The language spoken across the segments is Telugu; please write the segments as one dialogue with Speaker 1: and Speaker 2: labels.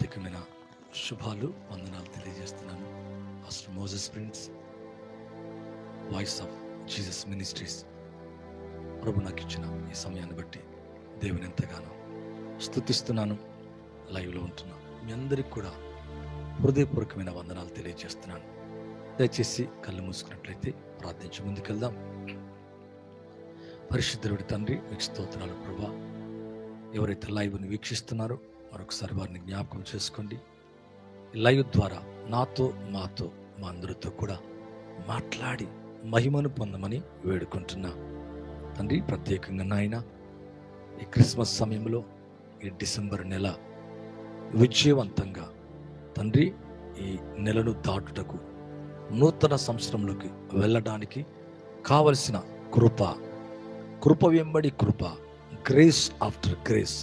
Speaker 1: ప్రత్యేకమైన శుభాలు వందనాలు తెలియజేస్తున్నాను. First Moses Prince voice of Jesus ministries ప్రభు నాకు ఇచ్చిన ఈ సమయాన్ని బట్టి దేవుని ఎంతగానో స్థుతిస్తున్నాను లైవ్లో ఉంటున్నా. మీ అందరికి కూడా హృదయపూర్వకమైన వందనాలు తెలియజేస్తున్నాను. దయచేసి కళ్ళు మూసుకున్నట్లయితే ప్రార్థించి ముందుకెళ్దాం. పరిశుద్ధుడి తండ్రి మీకు స్తోత్రాలు ప్రభా. ఎవరైతే లైవ్ని వీక్షిస్తున్నారో మరొకసారి వారిని జ్ఞాపకం చేసుకోండి. లైవ్ ద్వారా నాతో మాతో మా అందరితో కూడా మాట్లాడి మహిమను పొందమని వేడుకుంటున్నా. తండ్రి ప్రత్యేకంగా నాయన ఈ క్రిస్మస్ సమయంలో ఈ డిసెంబర్ నెల విజయవంతంగా తండ్రి ఈ నెలను దాటుటకు నూతన సంవత్సరంలోకి వెళ్ళడానికి కావలసిన కృప కృప వెంబడి కృప గ్రేస్ ఆఫ్టర్ గ్రేస్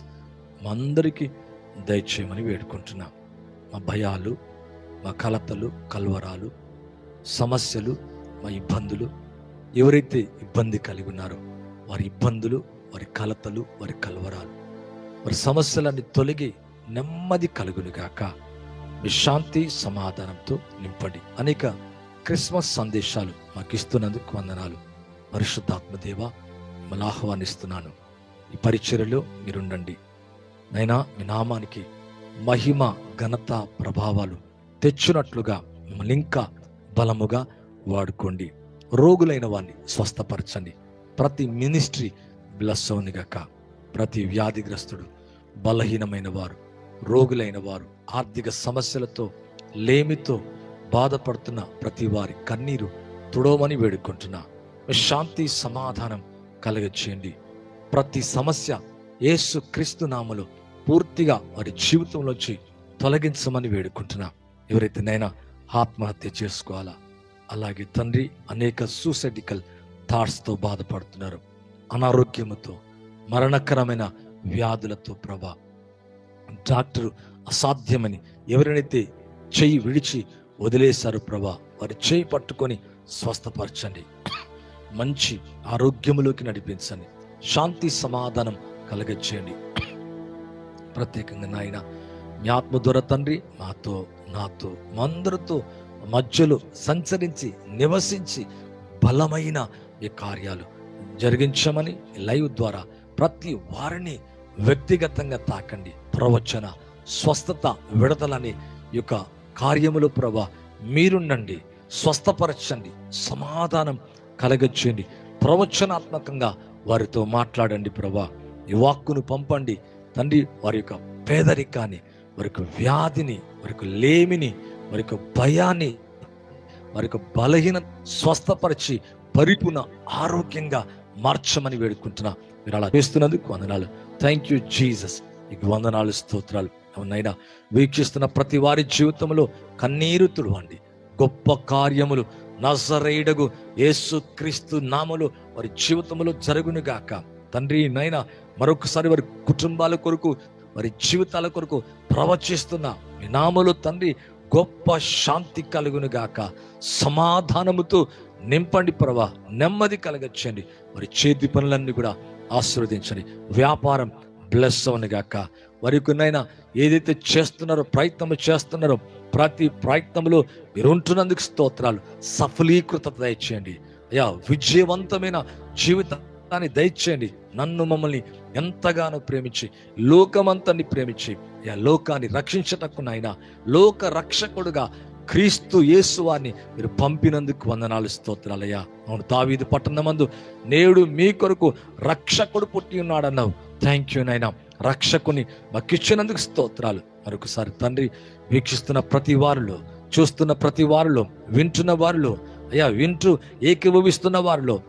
Speaker 1: మా అందరికీ దయచేయమని వేడుకుంటున్నాం. మా భయాలు మా కలతలు కల్వరాలు సమస్యలు మా ఇబ్బందులు ఎవరైతే ఇబ్బంది కలిగి ఉన్నారో వారి ఇబ్బందులు వారి కలతలు వారి కల్వరాలు వారి సమస్యలన్నీ తొలగి నెమ్మది కలుగునుగాక. మీ శాంతి సమాధానంతో నింపండి. అనేక క్రిస్మస్ సందేశాలు మాకు ఇస్తున్నందుకు వందనాలు. పరిశుద్ధాత్మదేవ మిమ్మల్ని ఆహ్వానిస్తున్నాను. ఈ పరిచర్యలో మీరుండండి. నైనా మీ నామానికి మహిమ ఘనత ప్రభావాలు తెచ్చునట్లుగా మిమ్మల్ని ఇంకా బలముగా వాడుకోండి. రోగులైన వారిని స్వస్థపరచండి. ప్రతి మినిస్ట్రీ బ్లస్ అవునిగాక ప్రతి వ్యాధిగ్రస్తుడు బలహీనమైన వారు రోగులైన వారు ఆర్థిక సమస్యలతో లేమితో బాధపడుతున్న ప్రతి వారి కన్నీరు తుడవమని వేడుకుంటున్నా. శాంతి సమాధానం కలగచేయండి ప్రతి సమస్య ఏసు క్రీస్తు నామలో పూర్తిగా వారి జీవితంలోంచి తొలగించమని వేడుకుంటున్నా. ఎవరైతే నైనా ఆత్మహత్య చేసుకోవాలా? అలాగే తండ్రి అనేక సూసైడికల్ థాట్స్తో బాధపడుతున్నారు. అనారోగ్యముతో మరణకరమైన వ్యాధులతో ప్రభా. డాక్టరు అసాధ్యమని ఎవరినైతే చెయ్యి విడిచి వదిలేశారు ప్రభా వారి చేయి పట్టుకొని స్వస్థపరచండి. మంచి ఆరోగ్యములోకి నడిపించండి. శాంతి సమాధానం కలగచేయండి ప్రత్యేకంగా నాయన మీ ఆత్మ ద్వారా తండ్రి మాతో నాతో మా అందరితో మధ్యలో సంచరించి నివసించి బలమైన ఈ కార్యాలు జరిగించమని లైవ్ ద్వారా ప్రతి వారిని వ్యక్తిగతంగా తాకండి. ప్రవచన స్వస్థత విడతలని ఈ యొక్క కార్యములు ప్రభా మీరుండండి. స్వస్థపరచండి. సమాధానం కలగచ్చేయండి ప్రవచనాత్మకంగా వారితో మాట్లాడండి ప్రభా. ఈ వాక్కును పంపండి. తండ్రి వారి యొక్క పేదరికాన్ని వారి యొక్క వ్యాధిని వారి యొక్క లేమిని వారి యొక్క భయాన్ని వారి యొక్క బలహీన స్వస్థపరిచి పరిపూర్ణ ఆరోగ్యంగా మార్చమని వేడుకుంటున్నా. మీరు అలా చేస్తున్నందుకు వందనాలు. థ్యాంక్ యూ జీసస్ నీకు వందనాలు స్తోత్రాలు. అవునైనా వీక్షిస్తున్న ప్రతి వారి జీవితంలో కన్నీరు తుడవండి. గొప్ప కార్యములు నజరేయుడగు యేసు క్రీస్తు నామలు వారి జీవితంలో జరుగునుగాక. తండ్రి నైనా మరొకసారి వారి కుటుంబాల కొరకు వారి జీవితాల కొరకు ప్రవచిస్తున్న మీ నామలు తండ్రి గొప్ప శాంతి కలుగును గాక. సమాధానముతో నింపండి ప్రభా నెమ్మది కలగచ్చండి వారి చేతి పనులన్నీ కూడా ఆశీర్వదించండి. వ్యాపారం బ్లెస్ అవునుగాక వారికున్నైనా ఏదైతే చేస్తున్నారో ప్రయత్నం చేస్తున్నారో ప్రతి ప్రయత్నంలో మీరు ఉంటున్నందుకు స్తోత్రాలు. సఫలీకృత దయచేయండి. అయ్యా విజయవంతమైన జీవితాన్ని దయచేయండి. నన్ను మమ్మల్ని ఎంతగానో ప్రేమించి లోకమంతని ప్రేమించి ఆ లోకాన్ని రక్షించటకు నాయన లోక రక్షకుడుగా క్రీస్తు యేసు వారిని మీరు పంపినందుకు వందనాలు స్తోత్రాలయ్యా. అవును తావీదు పట్టణమందు నేడు మీ కొరకు రక్షకుడు పుట్టి ఉన్నాడన్నావు. థ్యాంక్ యూ నాయన. రక్షకుని మాకిచ్చినందుకు స్తోత్రాలు. మరొకసారి తండ్రి వీక్షిస్తున్న ప్రతి వారిలో చూస్తున్న ప్రతి వారిలో వింటున్న వారిలో అయ్యా వింటూ ఏకీభవిస్తున్న వారిలో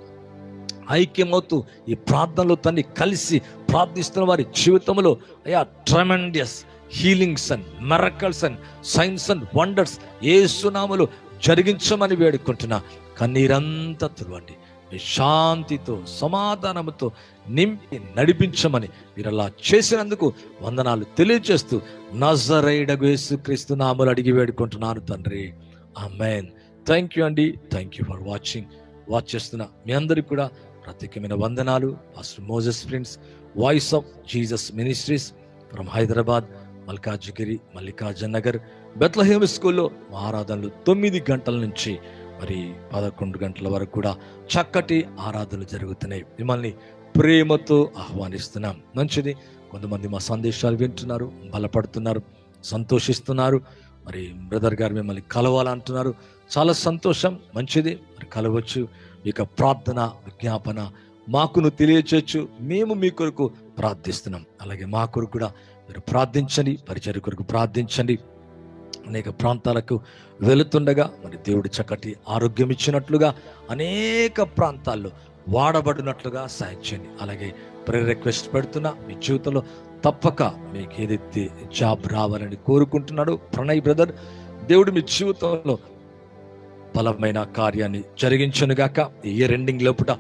Speaker 1: ఐక్యమవుతూ ఈ ప్రార్థనలో తన్ని కలిసి ప్రార్థిస్తున్న వారి జీవితంలో అయా tremendous healings and miracles and signs and wonders ఏ సునాములు జరిగించమని వేడుకుంటున్నా. కన్నీరంతా తులవండి మీ శాంతితో సమాధానముతో నింపి నడిపించమని మీరు అలా చేసినందుకు వందనాలు తెలియజేస్తూ నజరైడగు యేసుక్రీస్తు నామలు అడిగి వేడుకుంటున్నాను తండ్రి. ఆ మెయిన్ థ్యాంక్ యూ అండి. Thank you for watching. Watch చేస్తున్న మీ అందరికి కూడా ప్రత్యేకమైన వందనాలు pastor Moses Prince voice of Jesus ministries from Hyderabad Malkajgiri Mallikarjun Nagar Bethlehem స్కూల్లో మా ఆరాధనలు తొమ్మిది గంటల నుంచి మరి పదకొండు గంటల వరకు కూడా చక్కటి ఆరాధనలు జరుగుతున్నాయి. మిమ్మల్ని ప్రేమతో ఆహ్వానిస్తున్నాం. మంచిది. కొంతమంది మా సందేశాలు వింటున్నారు బలపడుతున్నారు సంతోషిస్తున్నారు. మరి బ్రదర్ గారు మిమ్మల్ని కలవాలంటున్నారు. చాలా సంతోషం. మంచిది. మరి కలవచ్చు. యొక్క ప్రార్థన విజ్ఞాపన మాకును తెలియచేయచ్చు. మేము మీ కొరకు ప్రార్థిస్తున్నాం. అలాగే మా కొరకు కూడా మీరు ప్రార్థించండి పరిచయ కొరకు ప్రార్థించండి. అనేక ప్రాంతాలకు వెళుతుండగా మరి దేవుడు చక్కటి ఆరోగ్యం ఇచ్చినట్లుగా అనేక ప్రాంతాల్లో వాడబడినట్లుగా సాయం చేయండి. అలాగే ప్రే రిక్వెస్ట్ పెడుతున్నా మీ జీవితంలో తప్పక మీకు ఏదైతే జాబ్ రావాలని కోరుకుంటున్నాడో ప్రణయ్ బ్రదర్ దేవుడు మీ జీవితంలో బలమైన కార్యాన్ని జరిగించనుగాక ఈ రెండింగ్ ఎండింగ్ లోపల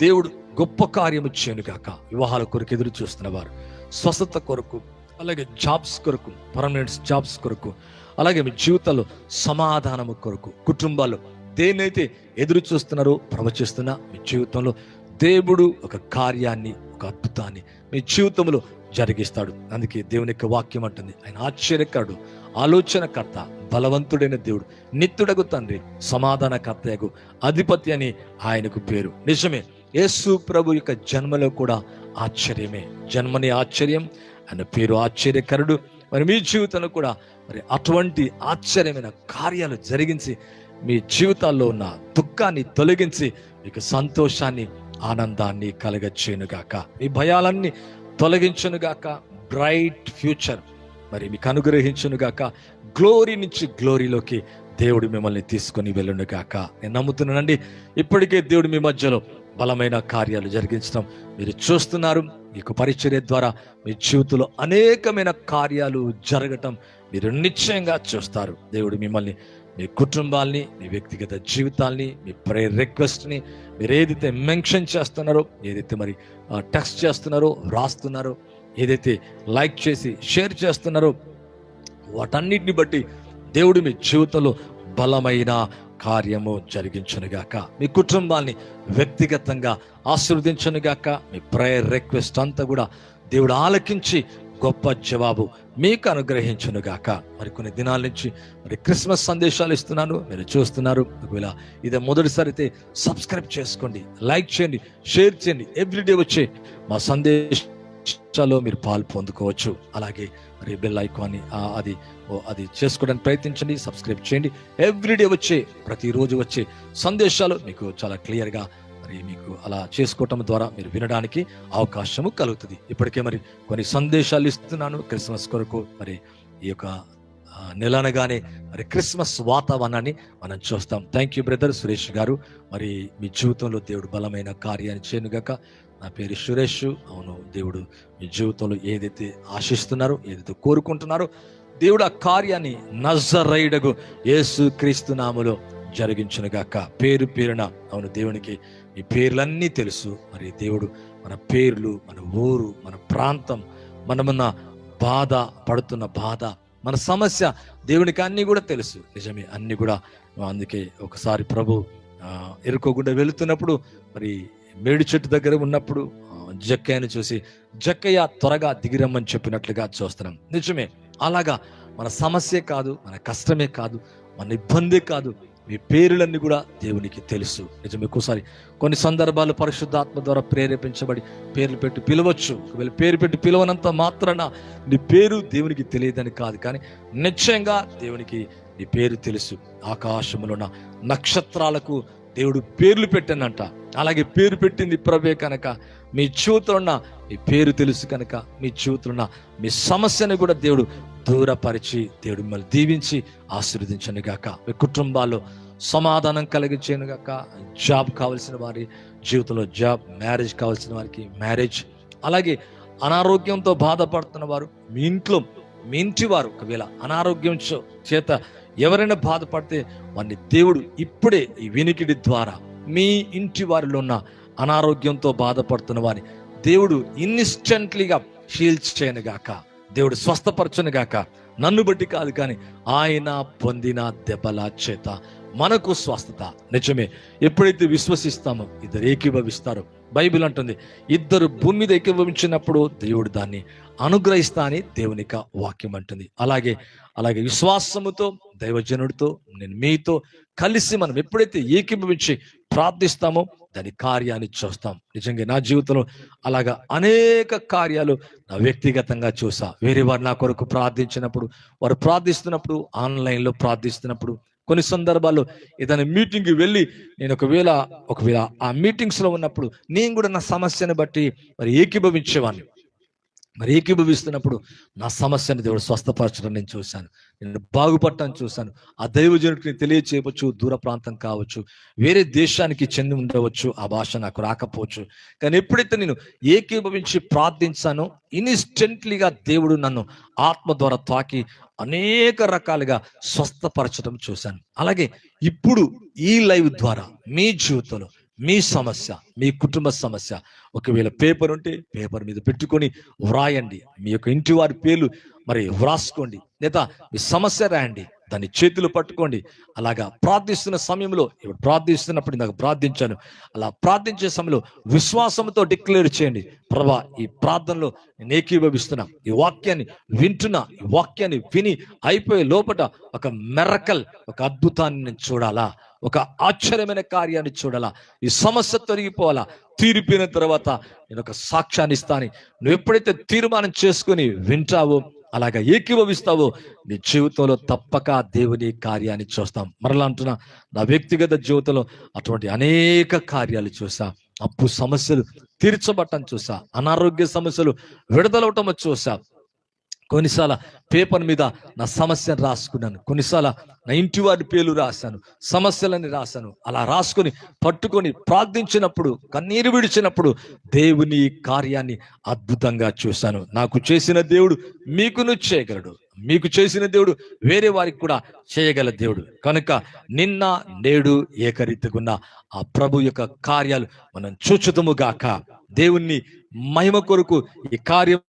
Speaker 1: దేవుడు గొప్ప కార్యము చేయనుగాక వివాహాల కొరకు ఎదురు చూస్తున్న వారు స్వస్థత కొరకు అలాగే జాబ్స్ కొరకు పర్మనెంట్ జాబ్స్ కొరకు అలాగే మీ జీవితంలో సమాధానము కొరకు కుటుంబాలు దేన్నైతే ఎదురు చూస్తున్నారో ప్రవచిస్తున్నా మీ జీవితంలో దేవుడు ఒక కార్యాన్ని ఒక అద్భుతాన్ని మీ జీవితంలో జరిగిస్తాడు. అందుకే దేవుని యొక్క వాక్యం అంటుంది ఆయన ఆశ్చర్యకరుడు ఆలోచనకర్త బలవంతుడైన దేవుడు నిత్యుడగు తండ్రి సమాధానకర్తయగు అధిపతి అని ఆయనకు పేరు. నిజమే యేసు ప్రభు యొక్క జన్మలో కూడా ఆశ్చర్యమే. జన్మని ఆశ్చర్యం ఆయన పేరు ఆశ్చర్యకరుడు. మరి మీ జీవితంలో కూడా మరి అటువంటి ఆశ్చర్యమైన కార్యాలు జరిగించి మీ జీవితాల్లో ఉన్న దుఃఖాన్ని తొలగించి మీకు సంతోషాన్ని ఆనందాన్ని కలగచ్చేనుగాక మీ భయాలన్నీ తొలగించునుగాక. Bright future. మరి మీకు అనుగ్రహించునుగాక. గ్లోరీ నుంచి గ్లోరీలోకి దేవుడు మిమ్మల్ని తీసుకొని వెళ్ళునుగాక. నేను నమ్ముతున్నానండి ఇప్పటికే దేవుడు మీ మధ్యలో బలమైన కార్యాలు జరిగించడం మీరు చూస్తున్నారు. మీకు పరిచర్య ద్వారా మీ జీవితంలో అనేకమైన కార్యాలు జరగటం మీరు నిశ్చయంగా చూస్తారు. దేవుడు మిమ్మల్ని మీ కుటుంబాల్ని మీ వ్యక్తిగత జీవితాల్ని మీ ప్రేయర్ రిక్వెస్ట్ని మీరు ఏదైతే మెన్షన్ చేస్తున్నారో ఏదైతే మరి టెక్స్ట్ చేస్తున్నారో రాస్తున్నారో ఏదైతే లైక్ చేసి షేర్ చేస్తున్నారో వాటన్నిటిని బట్టి దేవుడు మీ జీవితంలో బలమైన కార్యము జరిగించునుగాక. మీ కుటుంబాన్ని వ్యక్తిగతంగా ఆశీర్వదించునుగాక. మీ ప్రేయర్ రిక్వెస్ట్ అంతా కూడా దేవుడు ఆలకించి గొప్ప జవాబు మీకు అనుగ్రహించునుగాక. మరి కొన్ని దినాల నుంచి మరి క్రిస్మస్ సందేశాలు ఇస్తున్నాను మీరు చూస్తున్నారు. ఒకవేళ ఇదే మొదటిసారి అయితే సబ్స్క్రైబ్ చేసుకోండి లైక్ చేయండి షేర్ చేయండి. ఎవ్రీడే వచ్చే మా సందేశం సందేశాల్లో మీరు పాలు పొందుకోవచ్చు. అలాగే మరి బెల్ ఐకాన్ని అది ఓ అది చేసుకోవడానికి ప్రయత్నించండి సబ్స్క్రైబ్ చేయండి. ఎవ్రీడే వచ్చే ప్రతిరోజు వచ్చే సందేశాలు మీకు చాలా క్లియర్గా మరి మీకు అలా చేసుకోవటం ద్వారా మీరు వినడానికి అవకాశము కలుగుతుంది. ఇప్పటికే మరి కొన్ని సందేశాలు ఇస్తున్నాను. క్రిస్మస్ కొరకు మరి ఈ యొక్క నెలనగానే మరి క్రిస్మస్ వాతావరణాన్ని మనం చూస్తాం. థ్యాంక్ యూ బ్రదర్ సురేష్ గారు. మరి మీ జీవితంలో దేవుడు బలమైన కార్యాన్ని చేయనుగాక నా పేరు సురేష్. అవును దేవుడు మీ జీవితంలో ఏదైతే ఆశిస్తున్నారో ఏదైతే కోరుకుంటున్నారో దేవుడు ఆ కార్యాన్ని నజరైడగు యేసు క్రీస్తు నామలో జరిగించునుగాక పేరు పేరున అవును దేవునికి ఈ పేర్లన్నీ తెలుసు. మరి దేవుడు మన పేర్లు మన ఊరు మన ప్రాంతం మనమున్న బాధ పడుతున్న బాధ మన సమస్య దేవునికి అన్నీ కూడా తెలుసు. నిజమే అన్నీ కూడా అందుకే ఒకసారి ప్రభు ఎరుకోకుండా వెళుతున్నప్పుడు మరి మేడి చెట్టు దగ్గర ఉన్నప్పుడు జక్కయ్యని జక్కయ్యను చూసి జక్కయ్య త్వరగా దిగిరమ్మని చెప్పినట్లుగా చూస్తున్నాం. నిజమే. అలాగా. మన సమస్య కాదు మన కష్టమే కాదు మన ఇబ్బంది కాదు. మీ పేర్లన్నీ కూడా దేవునికి తెలుసు. నిజం ఎక్కువసారి కొన్ని సందర్భాలు పరిశుద్ధాత్మ ద్వారా ప్రేరేపించబడి పేర్లు పెట్టి పిలవచ్చు. ఒకవేళ పేరు పెట్టి పిలవనంత మాత్రాన నీ పేరు దేవునికి తెలియదని కాదు. కానీ నిశ్చయంగా దేవునికి నీ పేరు తెలుసు. ఆకాశములో ఉన్న నక్షత్రాలకు దేవుడు పేర్లు పెట్టానంట. అలాగే పేరు పెట్టింది ప్రభే కనుక. మీ జీవితంలో మీ పేరు తెలుసు కనుక. మీ జీవితంలో మీ సమస్యను కూడా దేవుడు దూరపరిచి దేవుడు మిమ్మల్ని దీవించి ఆశీర్వదించను గాక. మీ కుటుంబాల్లో సమాధానం కలిగించాను గాక. జాబ్ కావాల్సిన వారి జీవితంలో జాబ్ మ్యారేజ్ కావాల్సిన వారికి మ్యారేజ్. అలాగే అనారోగ్యంతో బాధపడుతున్న వారు మీ ఇంట్లో మీ ఇంటి వారు ఒకవేళ అనారోగ్యం చేత ఎవరైనా బాధపడితే వారిని దేవుడు ఇప్పుడే ఈ వినికిడి ద్వారా మీ ఇంటి వారిలో ఉన్న అనారోగ్యంతో బాధపడుతున్న వారిని దేవుడు ఇన్స్టెంట్లీగా హీల్స్ చేయను గాక. దేవుడు స్వస్థపరచును గాక. నన్ను బట్టి కాదు కానీ ఆయన పొందిన దెబ్బల చేత మనకు స్వస్థత. నిజమే ఎప్పుడైతే విశ్వసిస్తామో ఇద్దరు ఏకీభవిస్తారు. బైబిల్ అంటుంది ఇద్దరు భూమి మీద ఏకీభవించినప్పుడు దేవుడు దాన్ని అనుగ్రహిస్తా అని దేవునిక వాక్యం అంటుంది. అలాగే అలాగే విశ్వాసముతో దైవజనుడితో నేను మీతో కలిసి మనం ఎప్పుడైతే ఏకీభవించి ప్రార్థిస్తామో దాని కార్యాన్ని చూస్తాం. నిజంగా నా జీవితంలో అలాగా అనేక కార్యాలు నా వ్యక్తిగతంగా చూసా. వేరే వారు నా కొరకు ప్రార్థించినప్పుడు వారు ప్రార్థిస్తున్నప్పుడు ఆన్లైన్లో ప్రార్థిస్తున్నప్పుడు కొన్ని సందర్భాల్లో ఏదైనా మీటింగ్కి వెళ్ళి నేను ఒకవేళ ఒకవేళ ఆ మీటింగ్స్లో ఉన్నప్పుడు నేను కూడా నా సమస్యను బట్టి మరి ఏకీభవించేవాడిని. మరి ఏకీభవిస్తున్నప్పుడు నా సమస్యను దేవుడు స్వస్థపరచడం నేను చూశాను. నేను బాగుపడటం చూశాను. ఆ దైవజనుడికి తెలియచేయవచ్చు దూర ప్రాంతం కావచ్చు వేరే దేశానికి చెంది ఉండవచ్చు ఆ భాష నాకు రాకపోవచ్చు. కానీ ఎప్పుడైతే నేను ఏకీభవించి ప్రార్థించానో ఇన్స్టెంట్లీగా దేవుడు నన్ను ఆత్మ ద్వారా తాకి అనేక రకాలుగా స్వస్థపరచడం చూశాను. అలాగే ఇప్పుడు ఈ లైవ్ ద్వారా మీ జీవితంలో మీ సమస్య మీ కుటుంబ సమస్య. ఒకవేళ పేపర్ ఉంటే పేపర్ మీద పెట్టుకొని వ్రాయండి. మీ యొక్క ఇంటి వారి పేర్లు మరి వ్రాసుకోండి. లేదా మీ సమస్య రాయండి. దాన్ని చేతులు పట్టుకోండి. అలాగా ప్రార్థిస్తున్న సమయంలో ఇప్పుడు ప్రార్థిస్తున్నప్పుడు నాకు ప్రార్థించాను. అలా ప్రార్థించే సమయంలో విశ్వాసంతో డిక్లేర్ చేయండి. ప్రభా ఈ ప్రార్థనలో నేను ఏకీభవిస్తున్నా. ఈ వాక్యాన్ని వింటున్నా. ఈ వాక్యాన్ని విని అయిపోయే లోపట ఒక మెరకల్ ఒక అద్భుతాన్ని నేను చూడాలా? ఒక ఆశ్చర్యమైన కార్యాన్ని చూడాలా? ఈ సమస్య తొలగిపోవాలా? తీరిపోయిన తర్వాత నేను ఒక సాక్ష్యాన్ని ఇస్తాను. నువ్వు ఎప్పుడైతే తీర్మానం చేసుకొని వింటావో అలాగా ఏకీభవిస్తావో నీ జీవితంలో తప్పక దేవుని కార్యాన్ని చూస్తాం. మరలా అంటున్నా నా వ్యక్తిగత జీవితంలో అటువంటి అనేక కార్యాలు చూసా అప్పు సమస్యలు తీర్చబట్టం చూసా అనారోగ్య సమస్యలు విడుదలవటం చూసా కొన్నిసార్లు పేపర్ మీద నా సమస్యను రాసుకున్నాను. కొన్నిసార్లు నా ఇంటి వారి పేర్లు రాశాను. సమస్యలని రాశాను. అలా రాసుకొని పట్టుకొని ప్రార్థించినప్పుడు కన్నీరు విడిచినప్పుడు దేవుని కార్యాన్ని అద్భుతంగా చూశాను. నాకు చేసిన దేవుడు మీకును చేయగలడు. మీకు చేసిన దేవుడు వేరే వారికి కూడా చేయగల దేవుడు. కనుక నిన్న నేడు ఏకరీతిగున్న ఆ ప్రభు యొక్క కార్యాలు మనం చూచుతము గాక. దేవుణ్ణి మహిమ కొరకు ఈ కార్యం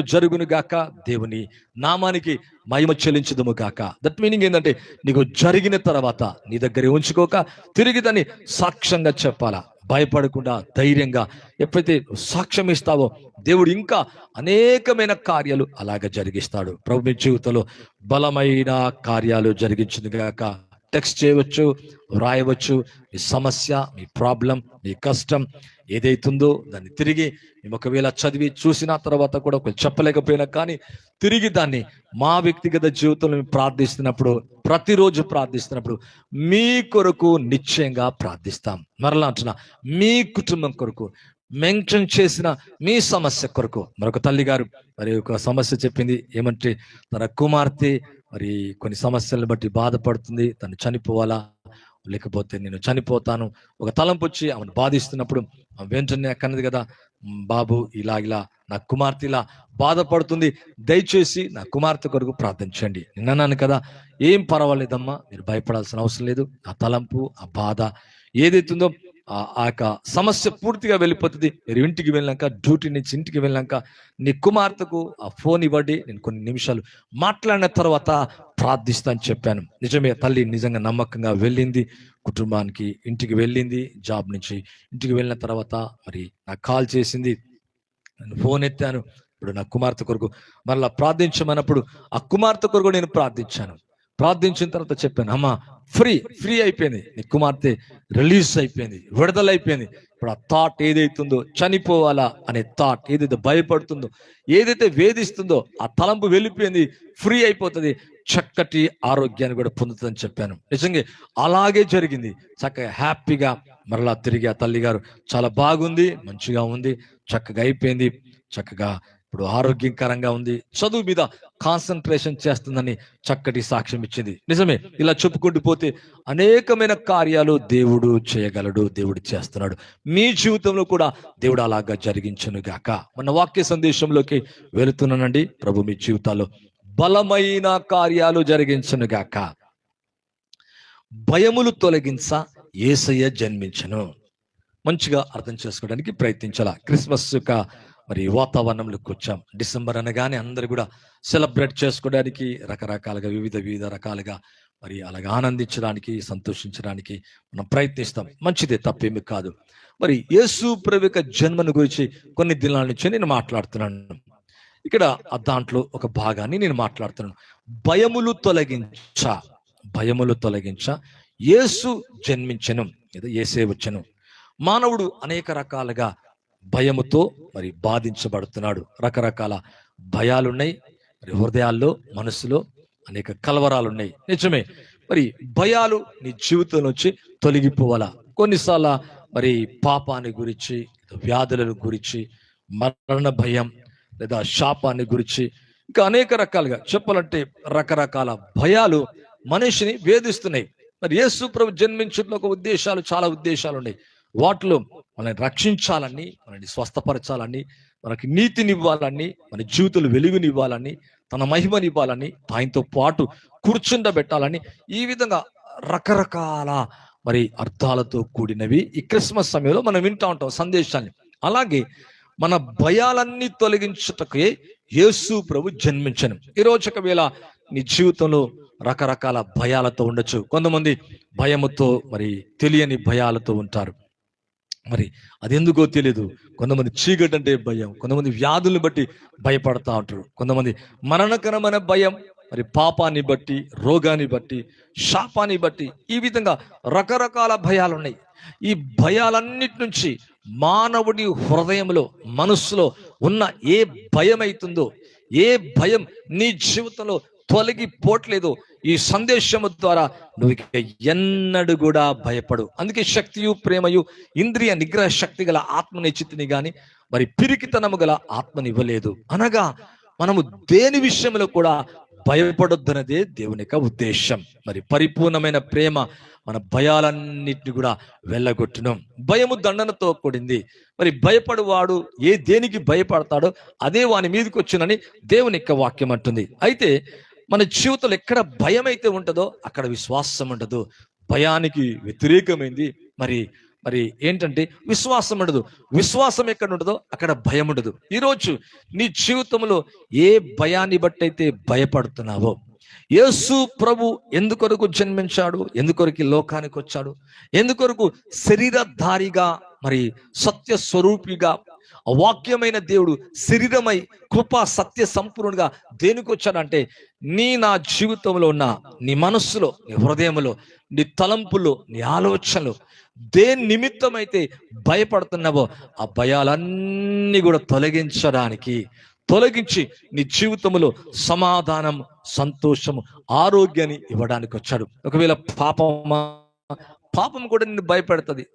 Speaker 1: జరుగును గాక దేవుని నామానికి మహిమ చెల్లించదుము గాక. దట్ మీనింగ్ ఏంటంటే నీకు జరిగిన తర్వాత నీ దగ్గర ఉంచుకోక తిరిగి దాన్ని సాక్ష్యంగా చెప్పాలా? భయపడకుండా ధైర్యంగా ఎప్పుడైతే సాక్ష్యం ఇస్తావో దేవుడు ఇంకా అనేకమైన కార్యాలు అలాగ జరిగిస్తాడు. ప్రభు మీ జీవితంలో బలమైన కార్యాలు జరిగించింది గాక. టెక్స్ట్ చేయవచ్చు వ్రాయవచ్చు. మీ సమస్య మీ ప్రాబ్లం మీ కష్టం ఏదైతుందో దాన్ని తిరిగి మేము ఒకవేళ చదివి చూసిన తర్వాత కూడా ఒకవేళ చెప్పలేకపోయినా కానీ తిరిగి దాన్ని మా వ్యక్తిగత జీవితంలో మేము ప్రార్థిస్తున్నప్పుడు ప్రతిరోజు ప్రార్థిస్తున్నప్పుడు మీ కొరకు నిశ్చయంగా ప్రార్థిస్తాం. మరలా అంటున్నా మీ కుటుంబం కొరకు మెన్షన్ చేసిన మీ సమస్య కొరకు. మరొక తల్లి గారు మరి ఒక సమస్య చెప్పింది ఏమంటే తన కుమార్తె మరి కొన్ని సమస్యలను బట్టి బాధపడుతుంది. తను చనిపోవాలా? లేకపోతే నేను చనిపోతాను. ఒక తలంపు వచ్చి ఆమెను బాధిస్తున్నప్పుడు వెంటనే అక్కన్నది కదా బాబు ఇలా ఇలా నా కుమార్తె ఇలా బాధపడుతుంది. దయచేసి నా కుమార్తె కొరకు ప్రార్థించండి నిన్నన్నాను కదా ఏం పర్వాలేదమ్మా మీరు భయపడాల్సిన అవసరం లేదు. ఆ తలంపు ఆ బాధ ఏదైతుందో ఆ యొక్క సమస్య పూర్తిగా వెళ్ళిపోతుంది. మీరు ఇంటికి వెళ్ళాక డ్యూటీ నుంచి ఇంటికి వెళ్ళాక నీ కుమార్తెకు ఆ ఫోన్ ఇవ్వండి నేను కొన్ని నిమిషాలు మాట్లాడిన తర్వాత ప్రార్థిస్తా అని చెప్పాను. నిజమే తల్లి నిజంగా నమ్మకంగా వెళ్ళింది కుటుంబానికి ఇంటికి వెళ్ళింది జాబ్ నుంచి ఇంటికి వెళ్ళిన తర్వాత మరి నాకు కాల్ చేసింది నేను ఫోన్ ఎత్తాను. ఇప్పుడు నా కుమార్తె కొరకు మరలా ప్రార్థించమన్నప్పుడు ఆ కుమార్తె కొరకు నేను ప్రార్థించాను. ప్రార్థించిన తర్వాత చెప్పాను అమ్మ ఫ్రీ ఫ్రీ అయిపోయింది. నీ కుమార్తె రిలీజ్ అయిపోయింది విడుదల అయిపోయింది ఇప్పుడు ఆ థాట్ ఏదైతుందో చనిపోవాలా అనే థాట్ ఏదైతే భయపడుతుందో ఏదైతే వేధిస్తుందో ఆ తలంపు వెళ్ళిపోయింది ఫ్రీ అయిపోతుంది చక్కటి ఆరోగ్యాన్ని కూడా పొందుతుందని చెప్పాను. నిజంగా అలాగే జరిగింది. చక్కగా హ్యాపీగా మరలా తిరిగి ఆ తల్లి గారు చాలా బాగుంది మంచిగా ఉంది చక్కగా అయిపోయింది చక్కగా ఇప్పుడు ఆరోగ్యకరంగా ఉంది. చదువు మీద కాన్సన్ట్రేషన్ చేస్తుందని చక్కటి సాక్ష్యం ఇచ్చింది. నిజమే ఇలా చెప్పుకుంటూ పోతే అనేకమైన కార్యాలు దేవుడు చేయగలడు దేవుడు చేస్తున్నాడు. మీ జీవితంలో కూడా దేవుడు అలాగా జరిగించను గాక. మన వాక్య సందేశంలోకి వెళుతున్నానండి. ప్రభు మీ జీవితాల్లో బలమైన కార్యాలు జరిగించను గాక. భయములు తొలగించ ఏసయ్య జన్మించను. మంచిగా అర్థం చేసుకోవడానికి ప్రయత్నించాల? క్రిస్మస్ యొక్క మరి వాతావరణంలోకి వచ్చాం. డిసెంబర్ అనగానే అందరు కూడా సెలబ్రేట్ చేసుకోవడానికి రకరకాలుగా వివిధ వివిధ రకాలుగా మరి అలాగ ఆనందించడానికి సంతోషించడానికి మనం ప్రయత్నిస్తాం. మంచిదే తప్పేమి కాదు. మరి యేసు ప్రవిక జన్మను గురించి కొన్ని దినాల నుంచి నేను మాట్లాడుతున్నాను. ఇక్కడ దాంట్లో ఒక భాగాన్ని నేను మాట్లాడుతున్నాను. భయములు తొలగించ భయములు తొలగించ యేసు జన్మించను ఏదో ఏసే వచ్చను. మానవుడు అనేక రకాలుగా భయముతో మరి బాధించబడుతున్నాడు. రకరకాల భయాలున్నాయి. మరి హృదయాల్లో మనసులో అనేక కలవరాలు ఉన్నాయి నిజమే. మరి భయాలు నీ జీవితం నుంచి తొలగిపోవాలా? కొన్నిసార్లు మరి పాపాన్ని గురించి వ్యాధులను గురించి మరణ భయం లేదా శాపాన్ని గురించి ఇంకా అనేక రకాలుగా చెప్పాలంటే రకరకాల భయాలు మనిషిని వేధిస్తున్నాయి. మరి యేసు ప్రభు జన్మించడంలో ఒక ఉద్దేశాలు చాలా ఉద్దేశాలు ఉన్నాయి వాటిలో మనల్ని రక్షించాలని మనల్ని స్వస్థపరచాలని మనకి నీతినివ్వాలని మన జీవితంలో వెలుగునివ్వాలని తన మహిమనివ్వాలని ఆయనతో పాటు కూర్చుండబెట్టాలని ఈ విధంగా రకరకాల మరి అర్థాలతో కూడినవి ఈ క్రిస్మస్ సమయంలో మనం వింటూ ఉంటాం సందేశాన్ని. అలాగే మన భయాలన్నీ తొలగించుటకే యేసు ప్రభు జన్మించను. ఈ ఒకవేళ నీ జీవితంలో రకరకాల భయాలతో ఉండొచ్చు. కొంతమంది భయముతో మరి తెలియని భయాలతో ఉంటారు. మరి అది ఎందుకో తెలియదు కొంతమంది చీకటి అంటే భయం కొంతమంది వ్యాధులు బట్టి భయపడతా ఉంటారు. కొంతమంది మరణకరమైన భయం మరి పాపాన్ని బట్టి రోగాన్ని బట్టి శాపాన్ని బట్టి ఈ విధంగా రకరకాల భయాలు ఉన్నాయి ఈ భయాలన్నిటి నుంచి మానవుడి హృదయంలో మనస్సులో ఉన్న ఏ భయం అవుతుందో ఏ భయం నీ జీవితంలో తొలగిపోవట్లేదు ఈ సందేశము ద్వారా నువ్వు ఎన్నడు కూడా భయపడు. అందుకే శక్తియు ప్రేమయు ఇంద్రియ నిగ్రహ శక్తి గల ఆత్మని చిత్తిని గాని మరి పిరికితనము గల ఆత్మని ఇవ్వలేదు. అనగా మనము దేని విషయంలో కూడా భయపడొద్దన్నదే దేవుని యొక్క ఉద్దేశం. మరి పరిపూర్ణమైన ప్రేమ మన భయాలన్నిటిని కూడా వెళ్ళగొట్టడం భయము దండనతో కూడింది. మరి భయపడువాడు ఏ దేనికి భయపడతాడో అదే వాని మీదకి వచ్చినని దేవుని యొక్క వాక్యం అంటుంది. అయితే మన జీవితంలో ఎక్కడ భయం అయితే ఉంటుందో అక్కడ విశ్వాసం ఉండదు. భయానికి వ్యతిరేకమైంది. మరి మరి ఏంటంటే విశ్వాసం ఉండదు. విశ్వాసం ఎక్కడ ఉండదో అక్కడ భయం ఉండదు. ఈరోజు నీ జీవితంలో ఏ భయాన్ని బట్టి అయితే భయపడుతున్నావో యేసు ప్రభు ఎందుకొరకు జన్మించాడు? ఎందుకొరకు లోకానికి వచ్చాడు? ఎందుకొరకు శరీరధారిగా మరి సత్య స్వరూపిగా వాక్యమైన దేవుడు శరీరమై కృప సత్య సంపూర్ణంగా దేనికి వచ్చాడంటే నీ నా జీవితంలో ఉన్న నీ మనస్సులో నీ హృదయంలో నీ తలంపులో నీ ఆలోచనలు దేని నిమిత్తమైతే భయపడుతున్నావో ఆ భయాలన్నీ కూడా తొలగించడానికి తొలగించి నీ జీవితంలో సమాధానం సంతోషము ఆరోగ్యాన్ని ఇవ్వడానికి వచ్చాడు. ఒకవేళ పాపమా? పాపం కూడా నిన్ను భయపెడుతుంది.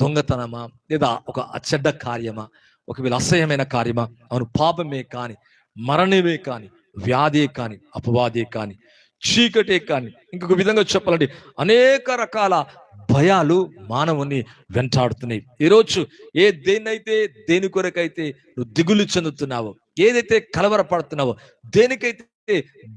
Speaker 1: దొంగతనమా? లేదా ఒక చెడ్డ కార్యమా? ఒకవేళ అసహ్యమైన కార్యమా? అవును పాపమే కాని మరణమే కాని వ్యాధే కాని అపవాదే కాని చీకటే కాని ఇంకొక విధంగా చెప్పాలంటే అనేక రకాల భయాలు మానవుని వెంటాడుతున్నాయి. ఈరోజు ఏ దేన్నైతే దేని కొరకైతే నువ్వు దిగులు చెందుతున్నావో ఏదైతే కలవరపడుతున్నావో దేనికైతే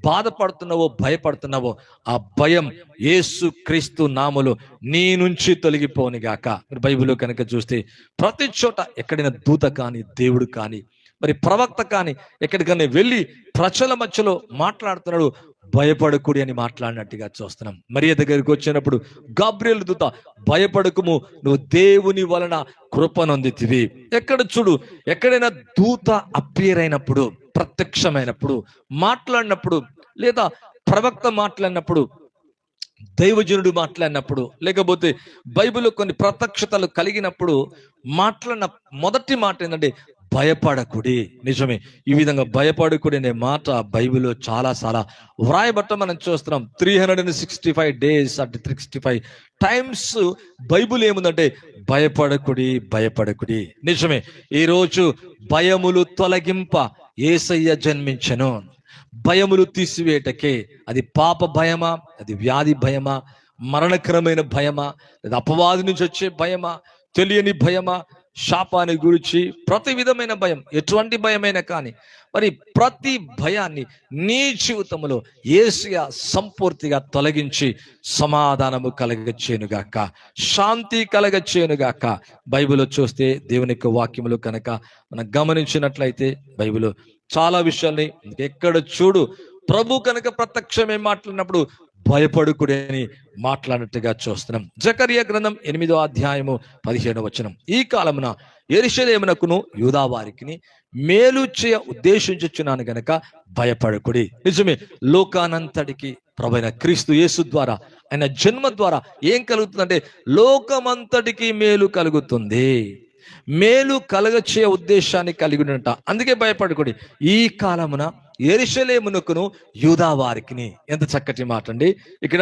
Speaker 1: బాధపడుతున్నావో భయపడుతున్నావో ఆ భయం ఏసు క్రీస్తు నామలు నీ నుంచి తొలగిపోని గాక. బైబిల్లో కనుక చూస్తే ప్రతి చోట ఎక్కడైనా దూత కానీ దేవుడు కానీ మరి ప్రవక్త కానీ ఎక్కడికైనా వెళ్ళి ప్రజల మధ్యలో మాట్లాడుతున్నాడు భయపడకుడి అని మాట్లాడినట్టుగా చూస్తున్నాం. మరియ దగ్గరికి వచ్చినప్పుడు గాబ్రియల్ దూత భయపడకుము నువ్వు దేవుని వలన కృపనొందితివి ఎక్కడ చూడు ఎక్కడైనా దూత అప్పీర్ అయినప్పుడు ప్రత్యక్షమైనప్పుడు మాట్లాడినప్పుడు లేదా ప్రవక్త మాట్లాడినప్పుడు దైవజనుడు మాట్లాడినప్పుడు లేకపోతే బైబిల్ కొన్ని ప్రత్యక్షతలు కలిగినప్పుడు మాట్లాడిన మొదటి మాట ఏంటంటే భయపడకుడి. నిజమే. ఈ విధంగా భయపడకుడి అనే మాట బైబిల్లో చాలా చాలా వ్రాయబట్ట మనం చూస్తున్నాం. Three hundred and sixty five days అంటే three sixty five times Bible ఏముందంటే భయపడకుడి భయపడకుడి. నిజమే. ఈరోజు భయములు తొలగింప ఏసయ్య జన్మించను. భయములు తీసివేటకే అది పాప భయమా? అది వ్యాధి భయమా? మరణకరమైన భయమా? లేదా అపవాది నుంచి వచ్చే భయమా? తెలియని భయమా? శాపాన్ని గురించి ప్రతి విధమైన భయం ఎటువంటి భయమైనా కానీ మరి ప్రతి భయాన్ని నీ జీవితంలో ఏసియా సంపూర్తిగా తొలగించి సమాధానము కలగచ్చేనుగాక శాంతి కలగచ్చేనుగాక బైబిల్ చూస్తే దేవుని యొక్క వాక్యములు కనుక మనం గమనించినట్లయితే బైబిల్ చాలా విషయాల్ని ఎక్కడ చూడు ప్రభు కనుక ప్రత్యక్షమే మాట్లాడినప్పుడు భయపడుకుడని అని మాట్లాడినట్టుగా చూస్తున్నాం. జకర్య గ్రంథం ఎనిమిదో అధ్యాయము పదిహేను వచనం. ఈ కాలమున ఎరిశలేమునకును యూదావారికి మేలు చేయ ఉద్దేశించుచున్నాను గనక భయపడకుడి. నిజమే లోకానంతటికి ప్రభైన క్రీస్తు యేసు ద్వారా ఆయన జన్మ ద్వారా ఏం కలుగుతుందంటే లోకమంతటికి మేలు కలుగుతుంది. మేలు కలగచ్చే ఉద్దేశాన్ని కలిగి ఉంట అందుకే భయపడకూడి. ఈ కాలమున ఎరిశలేమునకును యూదా వారికి ఎంత చక్కటి మాట అండి ఇక్కడ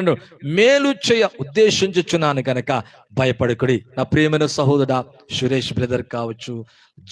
Speaker 1: మేలు చేయ ఉద్దేశించుచున్నాను కనుక భయపడకుడి. నా ప్రియమైన సహోదరుడా సురేష్ బ్రదర్ కావచ్చు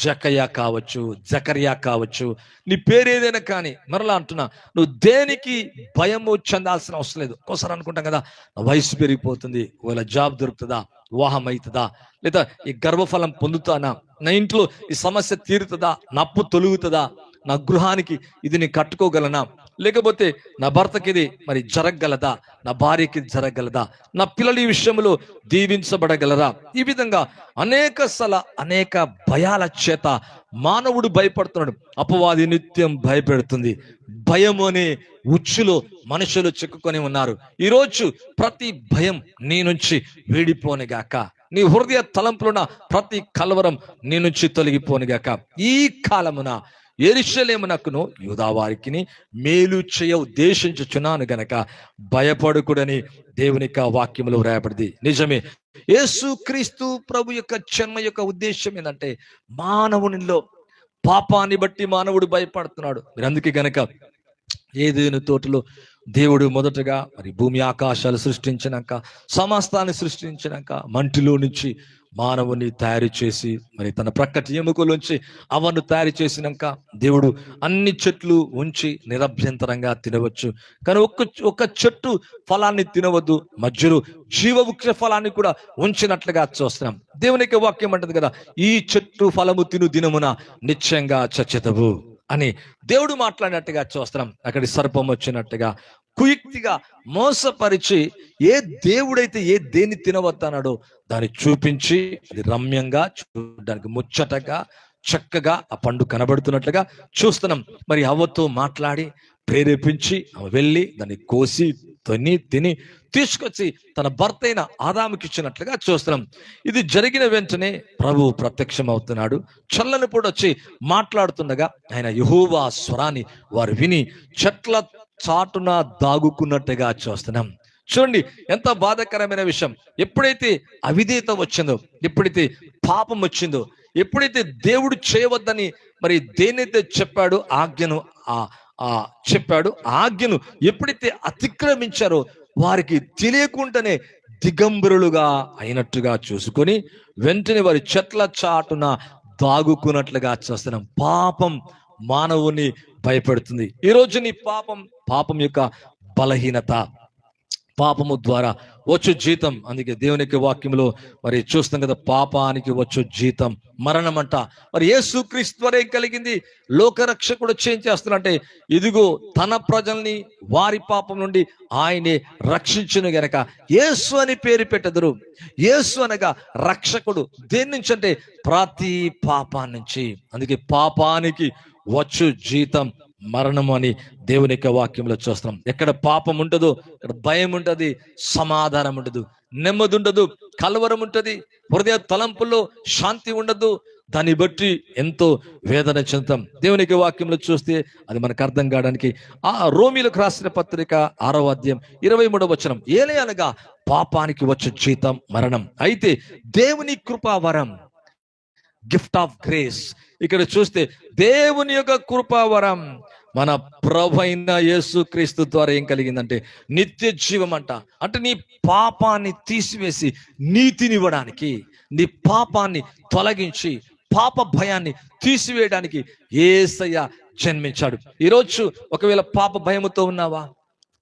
Speaker 1: జకయ్య కావచ్చు జకర్యా కావచ్చు నీ పేరు ఏదైనా కానీ మరలా అంటున్నా నువ్వు దేనికి భయము చెందాల్సిన అవసరం లేదు. ఒకసారి అనుకుంటాం కదా వయసు పెరిగిపోతుంది ఒకవేళ జాబ్ దొరుకుతుందా వివాహం అవుతుందా లేదా ఈ గర్భఫలం పొందుతానా నా ఇంట్లో ఈ సమస్య తీరుతుందా నప్పు తొలుగుతుందా నా గృహానికి ఇది నేను కట్టుకోగలనా? లేకపోతే నా భర్తకి ఇది మరి జరగగలదా? నా భార్యకి జరగగలదా? నా పిల్లలు ఈ విషయంలో దీవించబడగలరా? ఈ విధంగా అనేక సల అనేక భయాల చేత మానవుడు భయపడుతున్నాడు. అపవాది నిత్యం భయపెడుతుంది. భయం అనే ఉచ్చులో మనుషులు చిక్కుకొని ఉన్నారు. ఈరోజు ప్రతి భయం నీ నుంచి వీడిపోనిగాక నీ హృదయ తలంపులున్న ప్రతి కలవరం నీ నుంచి తొలగిపోనిగాక ఈ కాలమున ఎరిశలేమునకును యూదావారికి మేలు చేయ ఉద్దేశించుచున్నాను గనక. భయపడుకుడని దేవుని యొక్క వాక్యములో వ్రాయబడింది. నిజమే. యేసు క్రీస్తు ప్రభు యొక్క జన్మ యొక్క ఉద్దేశం ఏంటంటే మానవునిలో పాపాన్ని బట్టి మానవుడు భయపడుతున్నాడు. మీరు అందుకే గనక ఏదేను తోటలో దేవుడు మొదటగా మరి భూమి ఆకాశాలు సృష్టించినాక సమస్తాన్ని సృష్టించినాక మంటిలో నుంచి మానవుని తయారు చేసి మరి తన ప్రక్కటి ఎముకలోంచి అవను తయారు చేసినాక దేవుడు అన్ని చెట్లు ఉంచి నిరభ్యంతరంగా తినవచ్చు. కానీ ఒక్క ఒక చెట్టు ఫలాన్ని తినవద్దు. మధ్యలో జీవవృక్ష ఫలాన్ని కూడా ఉంచినట్లుగా చూస్తున్నాం. దేవునికి వాక్యం అంటది కదా ఈ చెట్టు ఫలము తిను దినమున నిశ్చయంగా చచ్చతవు అని దేవుడు మాట్లాడినట్టుగా చూస్తున్నాం. అక్కడి సర్పం వచ్చినట్టుగా కుయుక్తిగా మోసపరిచి ఏ దేవుడైతే ఏ దేన్ని తినవద్దన్నాడో దాన్ని చూపించి అది రమ్యంగా చూడడానికి ముచ్చటగా చక్కగా ఆ పండు కనబడుతున్నట్లుగా చూస్తున్నాం. మరి అవ్వతో మాట్లాడి ప్రేరేపించి ఆమె వెళ్ళి దాన్ని కోసి తని తిని తీసుకొచ్చి తన భర్త అయిన ఆదాముకి ఇచ్చినట్లుగా చూస్తున్నాం. ఇది జరిగిన వెంటనే ప్రభు ప్రత్యక్షం అవుతున్నాడు చల్లని పూట వచ్చి మాట్లాడుతుండగా ఆయన యహోవా స్వరాన్ని వారు విని చెట్ల చాటున దాగుకున్నట్టుగా చూస్తున్నాం. చూడండి ఎంత బాధాకరమైన విషయం. ఎప్పుడైతే అవిధేత వచ్చిందో ఎప్పుడైతే పాపం వచ్చిందో ఎప్పుడైతే దేవుడు చేయవద్దని మరి దేనైతే చెప్పాడు ఆజ్ఞను ఆ ఆ చెప్పాడు ఆజ్ఞను ఎప్పుడైతే అతిక్రమించారో వారికి తెలియకుండానే దిగంబరులుగా అయినట్టుగా చూసుకొని వెంటనే వారి చెట్ల చాటున దాగుకున్నట్లుగా చేస్తున్నాం. పాపం మానవుని భయపెడుతుంది. ఈ నీ పాపం పాపం యొక్క బలహీనత పాపము ద్వారా వచ్చు జీతం. అందుకే దేవునికి వాక్యంలో మరి చూస్తాం కదా పాపానికి వచ్చు జీతం. మరణం అంట. మరి యేసు క్రీస్తువరే కలిగింది. లోకరక్షకుడు వచ్చి చేస్తున్నాడంటే ఇదిగో తన ప్రజల్ని వారి పాపం నుండి ఆయనే రక్షించును గనక. యేసు అని పేరు పెట్టదురు. యేసు అనగా రక్షకుడు. దేని నుంచి అంటే ప్రతి పాపా నుంచి. అందుకే పాపానికి వచ్చు జీతం. మరణము అని దేవుని యొక్క వాక్యంలో చూస్తున్నాం. ఎక్కడ పాపం ఉంటుందో ఇక్కడ భయం ఉంటుంది సమాధానం ఉండదు. నెమ్మది ఉండదు కలవరం ఉంటుంది హృదయ తలంపుల్లో శాంతి ఉండదు. దాన్ని బట్టి ఎంతో వేదన చెందుతాం. దేవునికి వాక్యంలో చూస్తే అది మనకు అర్థం కావడానికి ఆ రోమిలకు రాసిన పత్రిక ఆరో అధ్యాయం ఇరవై మూడవ వచనం. ఏలే అనగా పాపానికి వచ్చే జీతం మరణం. అయితే దేవుని కృపావరం గిఫ్ట్ ఆఫ్ గ్రేస్ ఇక్కడ చూస్తే దేవుని యొక్క కృపావరం మన ప్రభు అయిన యేసు క్రీస్తు ద్వారా ఏం కలిగిందంటే నిత్య జీవం అంట. అంటే నీ పాపాన్ని తీసివేసి నీతినివ్వడానికి నీ పాపాన్ని తొలగించి పాప భయాన్ని తీసివేయడానికి ఏసయ్య జన్మించాడు. ఈరోజు ఒకవేళ పాప భయముతో ఉన్నావా?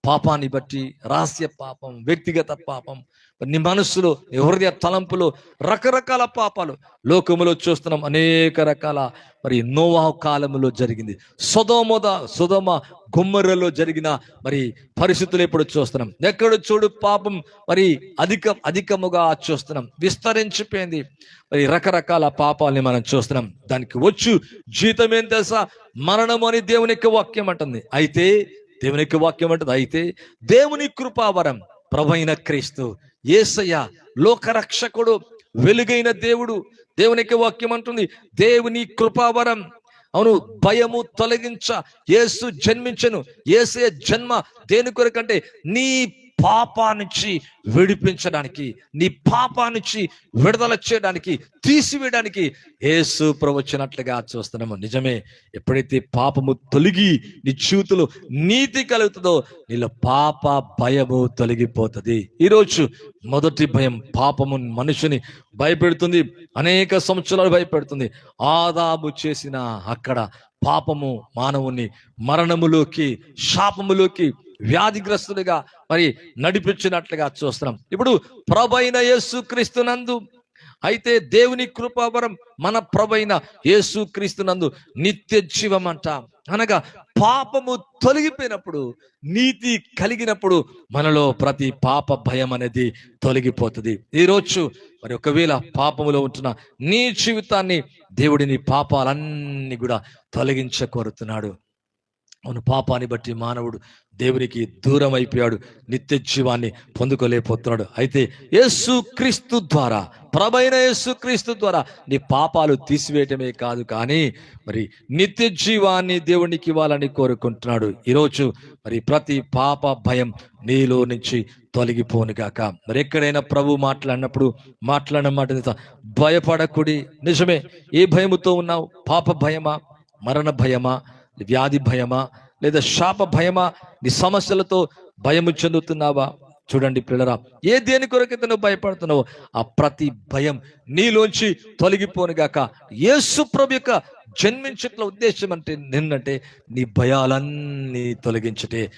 Speaker 1: పాపాన్ని బట్టి రహస్య పాపం వ్యక్తిగత పాపం. నీ మనస్సులో నీ హృదయ తలంపులో రకరకాల పాపాలు. లోకములో చూస్తున్నాం అనేక రకాల. మరి నోవా కాలములో జరిగింది. సుధోమద సుధమ గుమ్మరలో జరిగిన మరి పరిస్థితులు ఇప్పుడు చూస్తున్నాం. ఎక్కడ చూడు పాపం మరి అధిక అధికముగా చూస్తున్నాం. విస్తరించిపోయింది. మరి రకరకాల పాపాలని మనం చూస్తున్నాం. దానికి వచ్చు జీతం ఏం తెలుసా? మరణము అని దేవుని యొక్క వాక్యం అంటుంది. అయితే దేవుని యొక్క వాక్యం అంటది అయితే దేవుని కృపావరం ప్రభైన క్రీస్తు ఏసయ్య లోకరక్షకుడు వెలుగైన దేవుడు. దేవుని యొక్క వాక్యం అంటుంది దేవుని కృపావరం అవును భయము తొలగించ యేసు జన్మించను ఏసే జన్మ దేని కొరకంటే నీ పాపానికి విడిపించడానికి నీ పాపానికి విడుదల చేయడానికి తీసివేయడానికి ఏసు ప్రవచ్చినట్లుగా చూస్తున్నాము. నిజమే ఎప్పుడైతే పాపము తొలగి నీ చూతులు నీతి కలుగుతుందో నీలో పాప భయము తొలగిపోతుంది. ఈరోజు మొదటి భయం పాపము మనిషిని భయపెడుతుంది అనేక సంవత్సరాలు భయపెడుతుంది. ఆదాము చేసిన అక్కడ పాపము మానవుని మరణములోకి శాపములోకి వ్యాధిగ్రస్తుడిగా మరి నడిపించినట్లుగా చూస్తున్నాం. ఇప్పుడు ప్రభైన యేసు క్రీస్తునందు అయితే దేవుని కృపావరం మన ప్రభైన యేసు క్రీస్తునందు నిత్య జీవం అంట అనగా పాపము తొలగిపోయినప్పుడు నీతి కలిగినప్పుడు మనలో ప్రతి పాప భయం అనేది తొలగిపోతుంది. ఈరోజు మరి ఒకవేళ పాపములో ఉంటున్న నీ జీవితాన్ని దేవుడిని పాపాలన్నీ కూడా తొలగించ కోరుతున్నాడు. అవును పాపాన్ని బట్టి మానవుడు దేవునికి దూరం అయిపోయాడు నిత్య జీవాన్ని పొందుకోలేకపోతున్నాడు. అయితే యేసు క్రీస్తు ద్వారా ప్రభైన యేసు క్రీస్తు ద్వారా నీ పాపాలు తీసివేయటమే కాదు కానీ మరి నిత్య జీవాన్ని దేవునికి ఇవ్వాలని కోరుకుంటున్నాడు. ఈరోజు మరి ప్రతి పాప భయం నీలో నుంచి తొలగిపోనుగాక మరి ఎక్కడైనా ప్రభు మాట్లాడినప్పుడు మాట్లాడిన మాట భయపడకుడి. నిజమే ఏ భయముతో ఉన్నావు? పాప భయమా? మరణ భయమా? వ్యాధి భయమా లేదా శాప భయమా? నీ సమస్యలతో భయము చెందుతున్నావా? చూడండి పిల్లరా ఏ దేని కొరకైతే నువ్వు భయపడుతున్నావు ఆ ప్రతి భయం నీలోంచి తొలగిపోనుగాక యేసు ప్రభు యొక్క జన్మించట్ల ఉద్దేశం అంటే నిన్నంటే నీ భయాలన్నీ తొలగించటే.